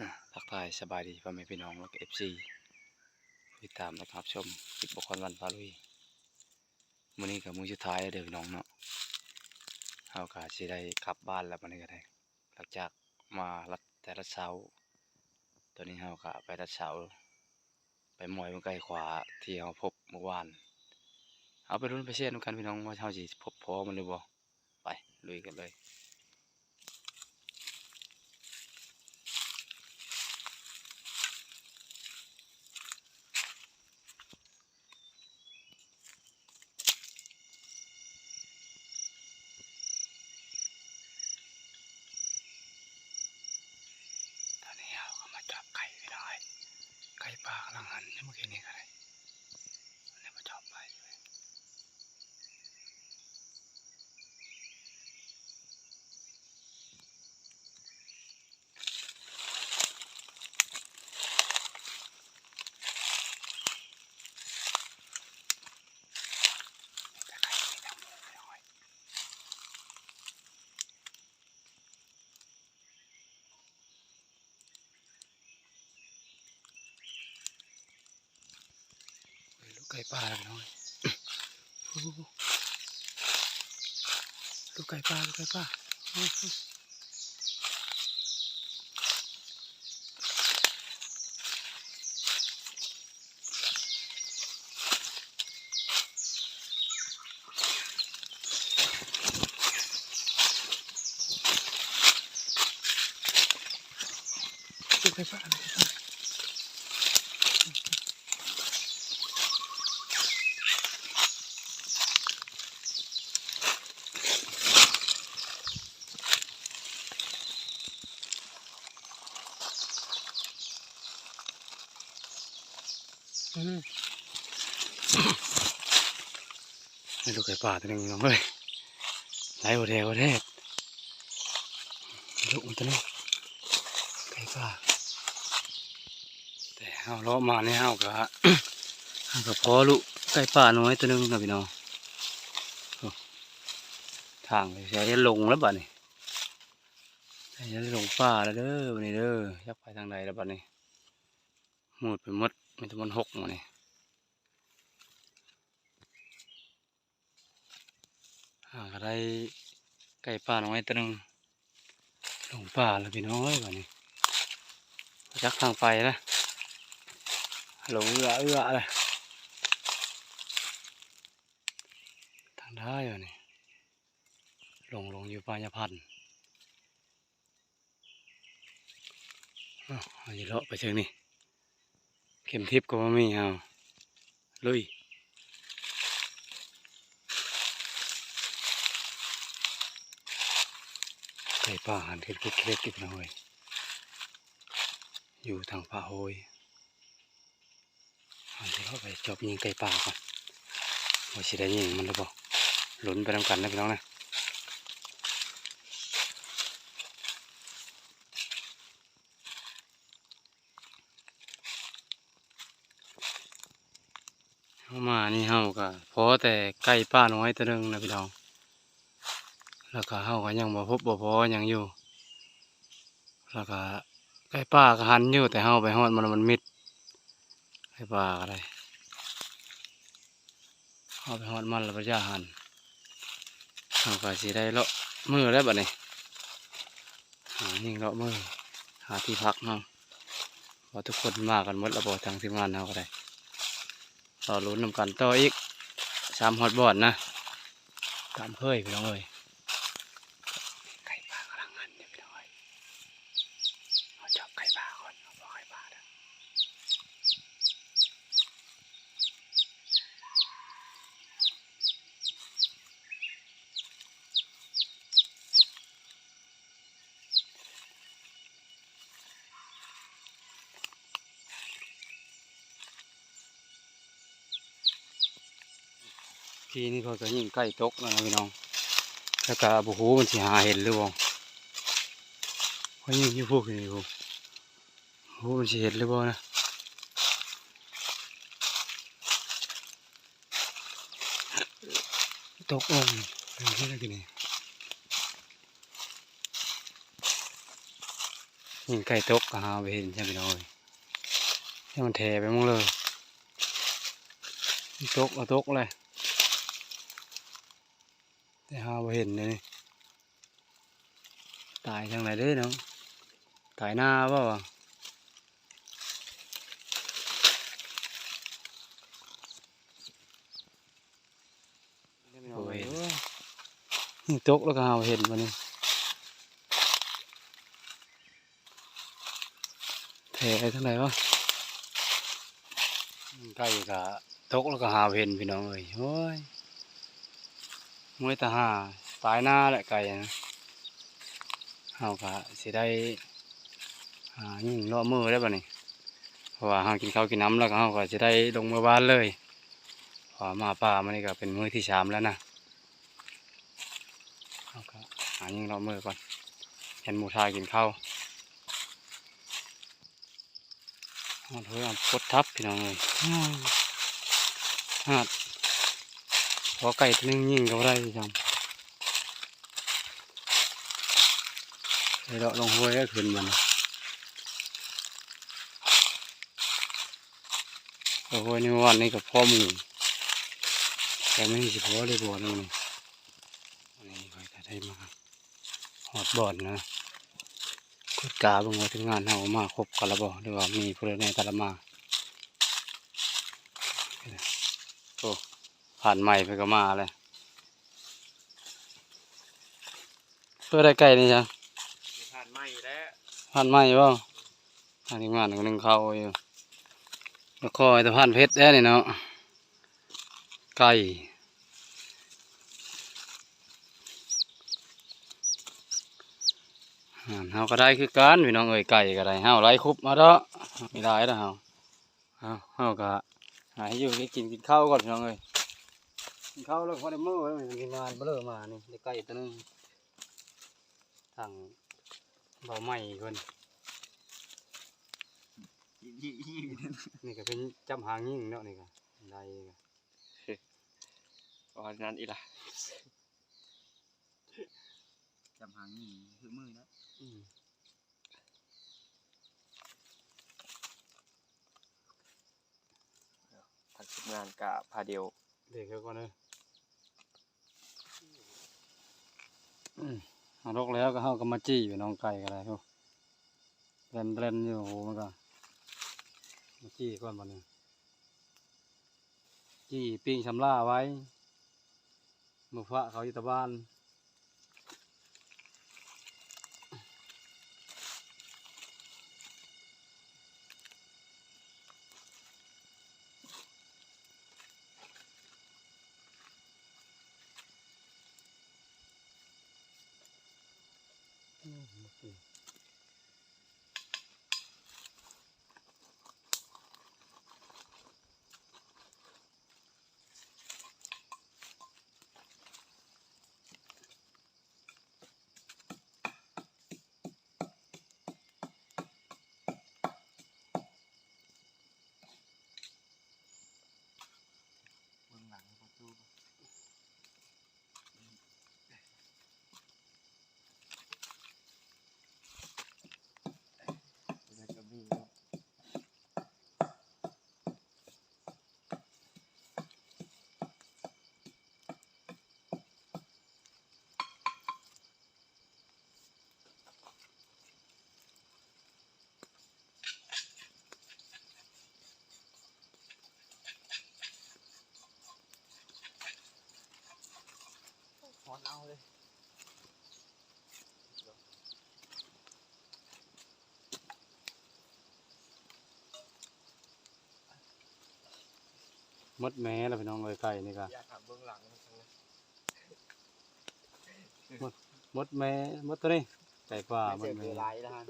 อะทักทายสบายดีพ่อแม่พี่น้องแล้วก็เอฟซีติดตามนะครับชมคลิปบุคคลวันพาลุยมื้อนี้กับมื้อสุดท้ายเด้อดน้องเนาะเฮาก็สิได้กลับบ้านแล้วมื้อนี้ก็ได้ หลังจากมาลัดแต่ละเช้าตอนนี้เฮาก็ไปลัดเช้าไปมอยเมือไกลขวาที่เฮาพบเมื่อวาน เอาไปรุ่นไปเชียร์นกันพี่น้องว่าเฮาสิพบพอมันหรือบ่ไปลุยกันเลย ตอนนี้เราก็มาจับไก่ไม่ได้ไก่ป่ากำลังหันนี่เมื่อกี้นี่ก็ได้เลยมาจับไปเลยแต่ไก่ไม่ได้หมูไม่น้อยเฮ้ยลูกไก่ป่าแล้วพี่น้อยโอ้โหลูกไก่ป่าลูกไก่ป่าลูกไก่ป่า ไป่าอืมนี่ลูไก่ป่าตัวนึงน้องเอ้ยไหลหัวแดงหัวแดงลูกตัวนึงไก่ป่าแต่เอาลาะมาเนี่ยเอากะเอากะพอลูกไก่ป่าน้อยตัวนึงนะพี่น้องทางเลยจะลงแล้วบัดนี้จะลงป่าแล้วเด้อบัดนี้เด้ออยักไปทางใดแล้วบัดนี้ หมดไปหมดมีแต่มันหกหมานี่หาก็ได้ไก่ป่าน้อยตัวหนึงหลงป่าแล้วพี่น้อยแบบนี้จักทางไปนะหลงเอื้อเอื้อเลยทางได้แบบนี้หลงหลงอยู่ป่ายาพันธุ์อ้าวเอาอย่เลาะไปเชิงนี่ ข็มทิพย์ก็บ่มีเอาลุยไก่ป่าหันเล็กเล็กๆอีกหน่อย อยู่ทางป่าโฮยเอาเดี๋ยวเราไปจอบยิงไก่ป่าก่อนว่าสิได้ยิงมันหรือเปล่าลุ้นไปทำกันนะพี่น้องนะ มานี่เฮาก็พอแต่ไก่ป่าน้อยตัวหนึงนะพี่น้อง แล้วก็เฮาก็ยังบ่พบบ่พอยังอยู่ แล้วก็ไก่ป่าก็หันอยู่แต่เฮาไปฮอดมันมันมิดไก่ป่าก็ได้เฮาไปฮอดมันแล้วบ่ย่าหันเฮาก็สิได้เลาะมือแล้วบัดนี้หายิงเลาะมือหาที่พักเนาะว่าทุกคนมากันหมดแล้วบ่ทางทีมงานเฮาก็ได้ ต่อลุ้นนำกันต่ออีกสามฮอตบอดนะตามเคยพี่น้องเอ้ย ไก่ป่ากำลังหันอยู่พี่น้อยเอาจับไก่ป่าก่อนเอาบอกไก่ป่าเด้อ ทีนี้เขาก็ยิงไก่ตกแล้วนะพี่น้องแล้วก็บุหูมันสิหาเห็นหรือบ่เขายิ่งยู่งพวกนี้ผมหูมันสิเห็นหรือบ่านะตกองค์เป็นที่ไหนกันนี่ยิ่งไก่ตกก็หาไปเห็นใช่ไหมน้อยให้มันแทไปมั้งเลยตกเอาตกเลย แต่หาเห็นเลยตายทางไหนเด้เนาะตายหน้าเปล่าวะโอ้ยตกแล้วก็หาเห็นมันนี่แผลเท่าไหร่วะใกล้กะตกแล้วก็หาเห็นพี่น้องเอ้ยโอ้ย มวยตาหาตายหน้าแหละไก่นะเฮากะสิได้หายิ่งเลาะมือได้ป่ะนี่เพราะว่าเฮากินข้าวกินน้ำแล้วก็เฮาก็สิได้ลงมือบ้านเลยเพอมาป่ามันนี่ก็เป็นมื้อที่สามแล้วนะเฮาก็หายิ่งเลาะมือก่อนเห็นหมูทากินข้าวเอาเถอะกดทับพี่น้องเลยอ้าวฮาด พอไก่ตัวนึงยิงก็บ่ได้จำไอ้ดอกลงห้วยก็ขึ้นมันโอ้ยในวันนี้กับพ่อหมูแต่ไม่มีสิพ่อเลยบ่อนึงนี่อันนี้คอยจะได้มาหอดบ่อนนะกดกาบิ่งว่าถึงงานเฮามาครบกันแล้วบ่หรือว่ามีผู้ใดในต่ละมาโอ้ ผ่านใหม่ไปก็มาเลยเพื่อได้ไก่นี่จ้ะผ่านไม่แล้วผ่านใหม่บ่อันนี้งานคนหนึงเข้าอยู่แล้วคอยแต่ผ่านเพชรแด้นี่เนาะไก่อ่าเฮาก็ได้คือกันพี่น้องเอ้ยไก่ก็ได้เฮาไล่คุบมาเด้อมีหลายแล้วเฮาเฮาเฮาก็หาให้อยู่ให้กินกินข้าวก่อนพี่น้องเอ้ย กินข้าวแล้วพอได้มื้อแล้วมันกินงานเบลอมานี่ได้ไก่ตัวหนึงทางเบาใหม่เพิ่นนี่ก็เป็นจำหางยิ่งเนาะนี่ก็ได้ก็วันนั้นอีละจำหางนี่คือมือนะอืมทางทีมงานกะพาเดียวเด็กเขาก่อนเลยอืม เอาลกแล้วก็เฮาก็มาจี้อยู่น้องไก่ก็ได้พวกเรนเรนอยู่โหมันก็มาจี้ก้อนบัดนี้จี้ปิ้งชำล่าไว้มือพระเขาอยู่ตะบ้านอืมโอเค เบื้องหลังประตูแล้วก็มี ถอนเอาเลย ห มดแม่แล้วพี่น้องเอ้ยไก่นี่ก็อยากถามเบื้องหลังทั้งนั้นหมดแม่หมดตัวนี้ไก่ป่าหมไม่ดเจอแม่คือไรแล้วฮะ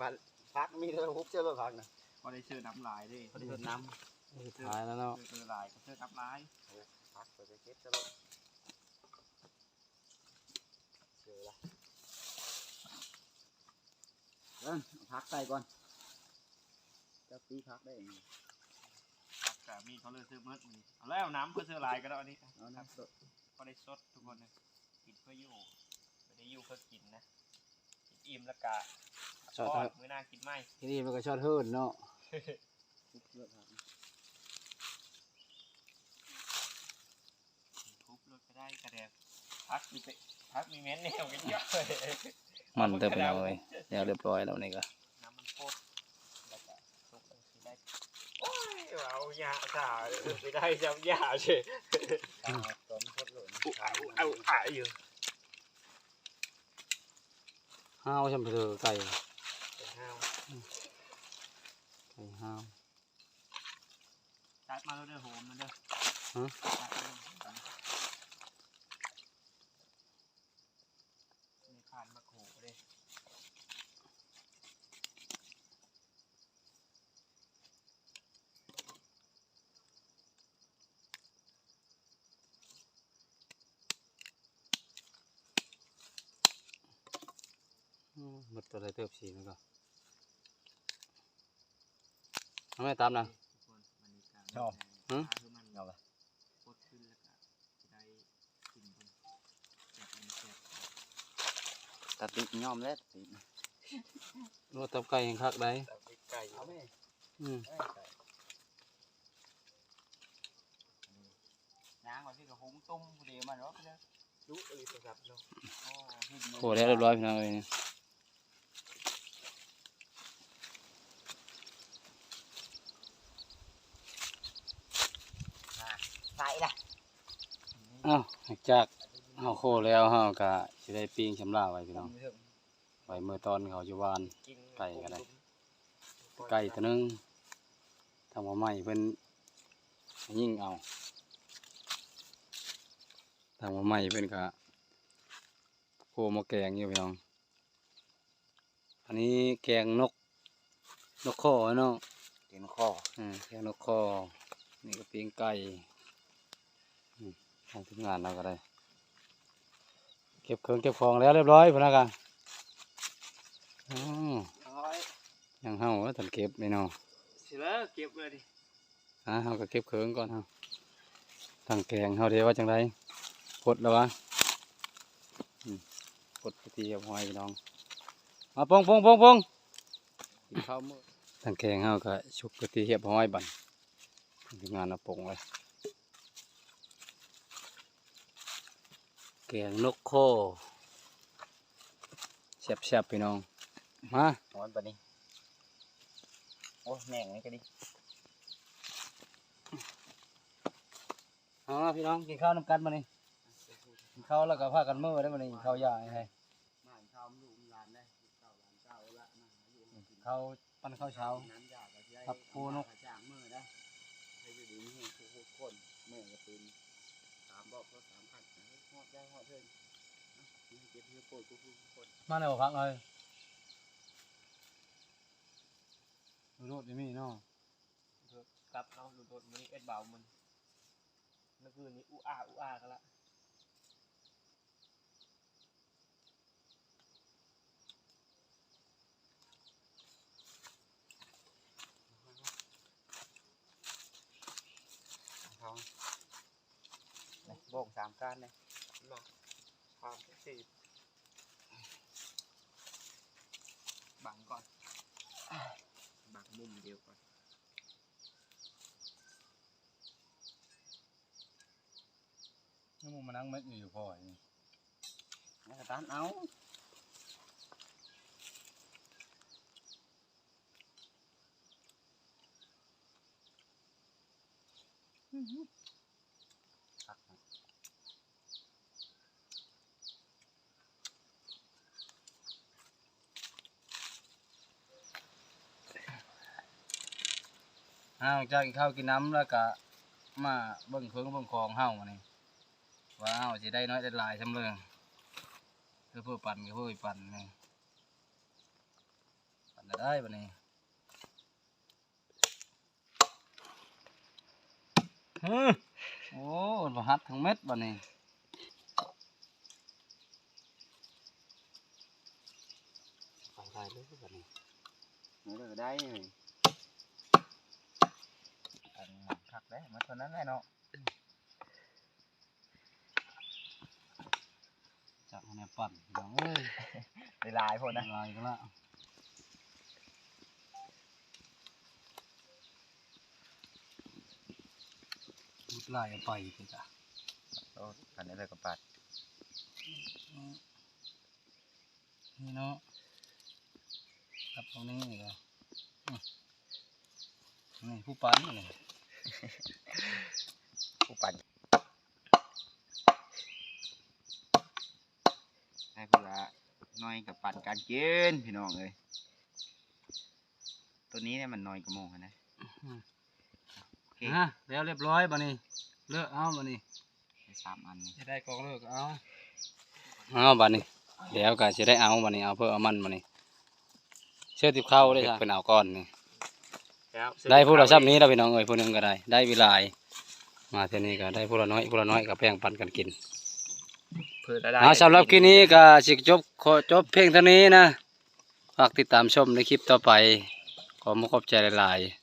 มาพักมีเธอฮุบเจอพักนะพอได้เชื่อน้ำลายด้วยพอดีเธอน้สุดท้ายแล้วเนาะเชื่อลายก็เชื่อน้ำลายำพักไปจะเก็บจะลงเจอละเอิ่มพักใส่ก่อนจะตีพักได้เอง ครับแต่มีเขาเลยซื้อเมื่อมือเอาแล้วน้ำเพื่อเชื่อลายก็ได้อันนี้เอาน้ำสดพอได้สดทุกคนนะกินเพื่ออยู่ไม่ได้อยู่เพื่อกินนะกินอิ่มแล้วก็ชอดทอเถดอะมื้อหน้ากินไหมทีนี้มันก็ชอดเฮิร์นเนาะทุบรถก็ได้กระแดกพักมีเปพักมีเม้นแนวกันเยอะเลยมันเติบไปแล้วเลยเดี๋ยวเรียบร้อยแล้วนี่ก็ น้ำมันโคตรแล้วก็ทุบลงสีได้โอ้ย เอาหยาสาไม่ได้จำหยาเฉยต้นพดหล่นเอาเอาอาอยู่ห้าวใช่ไหมเธอไก่เป็นห้าวไก่ห้าวตัดมาแล้วเด้อโหมมันเด้อฮะ ตัดมาแล้วมีผ่านมาโขเลย อืมหมด ตัวอะไรเติบสีมันก็ทำไมตามนะทุกคนมันมีการชอบฮะคือมันเอาไปโคตรขึ้นแล้วก็จะได้กินคนแบบมันแซ่บตัดติดยอมแล้วติดนวดตับไก่แห่งคักได้แต่พริกไก่เอาไปอืมน้ำก่อนที่กระหุงตุ้มเดียวมันเนาะเด้อรู้เออโทรศัพท์เนาะโอ้พี่ดีโอ้แล้วเรียบร้อยพี่น้องเอ้ยนี่ ใส่ ละอ้าวหลังจากเฮาโคแล้วเฮาก็สิได้ปิ้งชำระไว้พี่น้องไว้เมื่อตอนเขาอยู่บ้านกินไก่ก็ได้ไก่ตัวหนึงทำหัวใหม่เพิ่นยิ่งเอาทำหัวใหม่เพิ่นก็โคมาแกงอยู่พี่น้อง อันนี้แกงนก นกข้อเนาะเต็มข้ออืมแกงนกข้อนี่ก็ปิ้งไก่อืม ทำทุกงานเราก็ได้ เก็บเครื่องเก็บของแล้วเรียบร้อยพนักงานอ๋อร้อยยังเฮาว่าตันเก็บไม่เนาะสิแล้วเก็บเลยดิอะเฮาก็เก็บเครื่องก่อนเฮาตั้งแกงเฮาเดี๋ยวว่าจังไดกดแล้ววะอืมกดไปตีกับหอยพี่น้องมาปงปงปงปงกินข้าวมื้อตั้งแกงเฮาก็ชุบกะทิเหียบหอยบั่นทีมงานเอาปงเลย แกงนกโคแซ่บๆพี่น้อง มาหอนปะนี่โอ้แม่งนี่ก็ดิเอามาพี่น้องกินข้าวน้ำกันมานี่กินข้าวแล้วก็พากันมื้อได้มานี่ข้าวยาให้บ้านข้าวลูกหลานได้ข้าวหลานเจ้าละมาอยู่ข้าวปั้นข้าวเช้าน้ำยาก็ใช้ครับครูนกจ้ามบอได้ให้อยู่ดีนี่ทุกคนมือก็เป็นสามรถสามคันหอดได้หอดเถินเก็บเพื่อโปรดทุกคนมาในบ่พักเลยดูรถดิมีเนาะครับเอาดูโดดมือเอ็ดเบามันเมื่อคืนนี้อุอาอุอากันละ เขา โบ่งสามการเลยมาทำสี่บังก่อน บังมุมเดียวก่อนนี่มึงมานั่งเม็ดอยู่อยู่พอนี่นี่ก็ตันเอาอ้าวจากกินข้าวกินน้ำแล้วก็มาเบิ่งเครื่องเบิ่งของเฮามานี่ว่าเฮาสิได้น้อยได้หลายซำเรื่องเพื่อเพื่อปั่นก็เพื่อไปปั่นนี่ปั่นได้ได้บัดนี้ฮึโอ้มันบ่ฮัดทั้งเม็ดบัดนี้ไปได้เลยบัดนี้นี่ก็ได้เลยอัน คักได้มาเท่านั้นแหละเนาะจากในปั่นพี่น้องเอ้ยในลายพวกนะลายก็ละมุดลายเอาไปพี่จ้ะโอ้อันนี้เลยกับปัดนี่เนาะครับตรงนี้นี่ก็อืมนี่ผู้ปั้นนี่ ผู้ปั่นให้เพื่อน้อยกับปั่นการกินพี่น้องเลยตัวนี้เนี่ยมันน้อยกระโมงอะนะโอเคฮะแล้วเรียบร้อยบัดนี้เลิกเอาบัดนี้ได้สามอันนี่จะได้กองเลิกเอาเอาบัดนี้เดี๋ยวก็จะได้เอาบัดนี้เอาเพื่อเอามันบัดนี้เชื่อติบเข้าได้จ้ะเป็นเอาก้อนนี่แล้ว ได้ผู้ละซับนี้เราพี่น้องเอ้ยผู้หนึงก็ได้ ได้เวิลาย มาเท่านี้ก็ได้ผู้ละน้อยผู้ละน้อยก็แบ่งปันกันกินเพื่อได้เอาสำหรับคลิปนี้ก็สิจบขอจบเพียงเท่านี้นะฝากติดตามชมในคลิปต่อไป ขอมาขอบใจหลายๆ